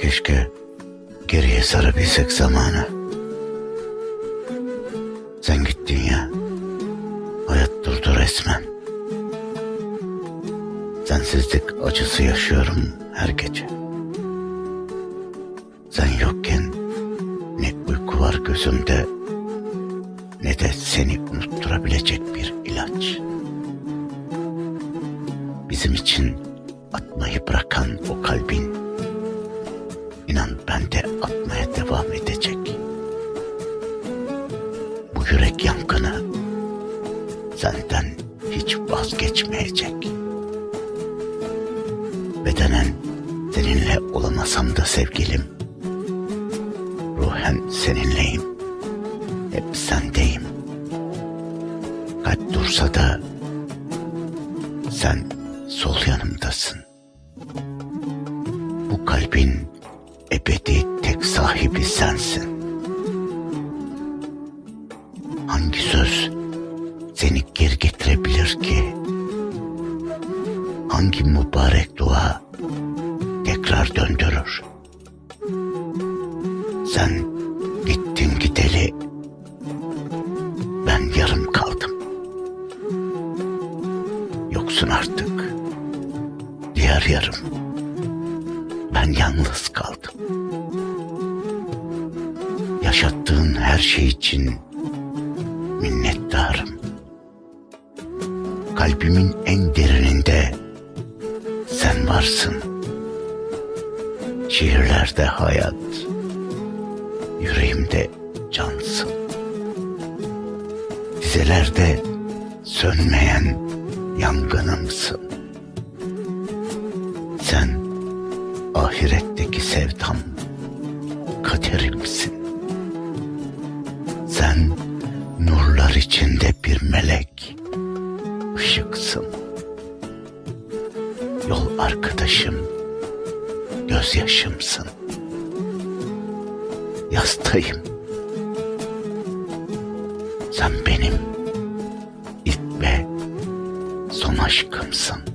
Keşke geriye sarabilsek zamanı. Sen gittin ya. Hayat durdu resmen. Sensizlik acısı yaşıyorum her gece. Sen yokken ne uyku var gözümde ne de seni unutturabilecek bir ilaç. Bizim için atmayı bırakan o kalbin bende atmaya devam edecek. Bu yürek yankını senden hiç vazgeçmeyecek. Bedenen seninle olamasam da sevgilim. Ruhen seninleyim. Hep sendeyim. Kalp dursa da sen sol yanımdasın. Bu kalbin ebedi tek sahibi sensin. Hangi söz seni geri getirebilir ki? Hangi mübarek dua tekrar döndürür? Sen gittin gideli ben yarım kaldım. Yoksun artık. Diğer yarım. Ben yalnız kaldım. Yaşattığın her şey için minnettarım. Kalbimin en derininde sen varsın. Şiirlerde hayat, yüreğimde cansın. Dizelerde sönmeyen yangınımsın. Ahiretteki sevdam, kaderimsin. Sen nurlar içinde bir melek, ışıksın. Yol arkadaşım, gözyaşımsın. Yastayım. Sen benim ilk son aşkımsın.